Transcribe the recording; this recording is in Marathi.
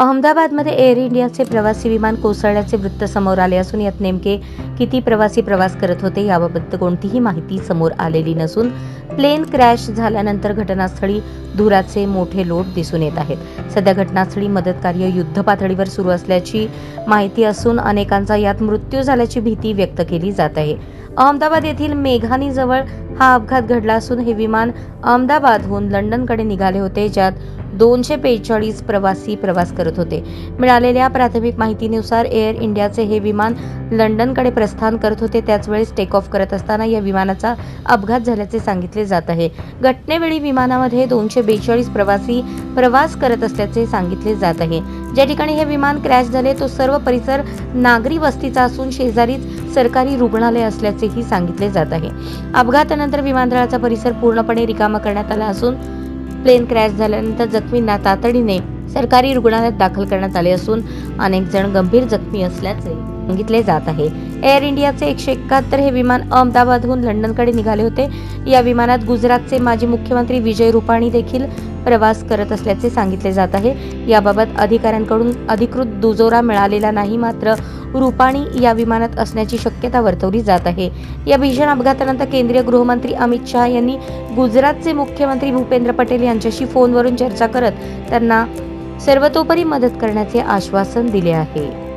अहमदाबादमध्ये एअर इंडियाचे प्रवासी विमान कोसळल्याचे वृत्त समोर आले असून यात नेमके किती प्रवासी प्रवास करत होते याबाबत कोणतीही माहिती समोर आलेली नसून प्लेन क्रॅश झाल्यानंतर घटनास्थळी धुराचे मोठे लोट दिसून येत आहेत. सध्या घटनास्थळी मदतकार्य युद्धपातळीवर युद्ध पातळीवर सुरू असल्याची माहिती असून अनेकांचा यात मृत्यू झाल्याची भीती व्यक्त केली जात आहे. अहमदाबाद येथील मेघानीजवळ हा अपघात घडला असून हे विमान अहमदाबादहून लंडनकडे निघाले होते ज्यात दोनशे बेचाळीस प्रवासी प्रवास करत होते. मिळालेल्या प्राथमिक माहितीनुसार एअर इंडियाचे हे विमान लंडनकडे प्रस्थान करत होते. त्याच वेळेस टेक ऑफ करत असताना या विमानाचा अपघात झाल्याचे सांगितले जात आहे. घटनेवेळी विमानामध्ये दोनशे बेचाळीस प्रवासी प्रवास करत असल्याचे सांगितले जात आहे. ज्या ठिकाणी हे विमान क्रॅश झाले तो सर्व परिसर नागरी वस्तीचा असून शेजारीच सरकारी रुग्णालय असल्याचेही सांगितले जात आहे. अपघातानंतर विमानतळाचा परिसर पूर्णपणे रिकामा करण्यात आला असून प्लेन क्रॅश झाल्यानंतर जखमींना तातडीने सरकारी रुग्णालयात दाखल करण्यात आले असून अनेक जण गंभीर जखमी असल्याचे सांगितले जात आहे. एअर इंडियाचे एकशे एकाहत्तर हे विमान अहमदाबादहून लंडनकडे निघाले होते. या विमानात गुजरातचे माजी मुख्यमंत्री विजय रुपाणी देखील प्रवास करत असल्याचे सांगितले जात आहे. याबाबत अधिकाऱ्यांकडून अधिकृत दुजोरा मिळालेला नाही मात्र रुपाणी या विमानात असण्याची शक्यता वर्तवली जात आहे. या भीषण अपघातानंतर केंद्रीय गृहमंत्री अमित शहा यांनी गुजरातचे मुख्यमंत्री भूपेंद्र पटेल यांच्याशी फोनवरून चर्चा करत त्यांना सर्वतोपरी मदत करण्याचे आश्वासन दिले आहे.